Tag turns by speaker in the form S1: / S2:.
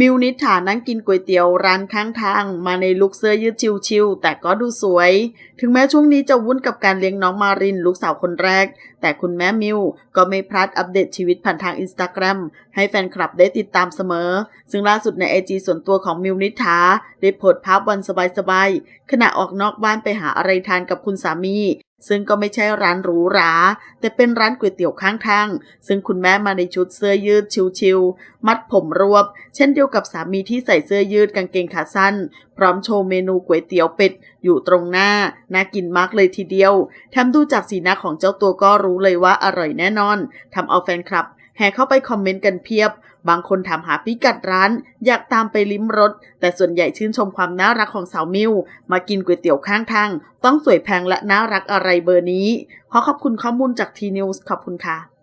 S1: มิวนิษฐานั่งกินก๋วยเตี๋ยวร้านข้างทาง มาในลุคเสื้อยืดชิวๆแต่ก็ดูสวย ถึงแม้ช่วงนี้จะวุ่นกับการเลี้ยงน้องมารินลูกสาวคนแรก แต่คุณแม่มิวก็ไม่พลาดอัปเดตชีวิตผ่านทางอินสตาแกรมให้แฟนคลับได้ติดตามเสมอ ซึ่งล่าสุดในไอจีส่วนตัวของมิวนิษฐาได้โพสต์ภาพวันสบายๆขณะออกนอกบ้านไปหาอะไรทานกับคุณสามี ซึ่งก็ไม่ใช่ร้านหรูหรา แต่เป็นร้านก๋วยเตี๋ยวข้างทาง ซึ่งคุณแม่มาในชุดเสื้อยืดชิวๆ มัดผมรวบ เช่นเดียวกับสามีที่ใส่เสื้อยืดกางเกงขาสั้น พร้อมโชว์เมนูก๋วยเตี๋ยวเป็ด อยู่ตรงหน้า น่ากินมากเลยทีเดียวแถมดูจากสีหน้าของเจ้าตัวก็รู้เลยว่าอร่อยแน่นอนทำเอาแฟนคลับ แห่เข้าไปคอมเมนต์กันเพียบ บางคนถามหาพิกัดร้าน อยากตามไปลิ้มรส แต่ส่วนใหญ่ชื่นชมความน่ารักของสาวมิว มากินก๋วยเตี๋ยวข้างทาง ต้องสวยแพงและน่ารักอะไรเบอร์นี้ ขอขอบคุณข้อมูลจากทีนิวส์ขอบคุณค่ะ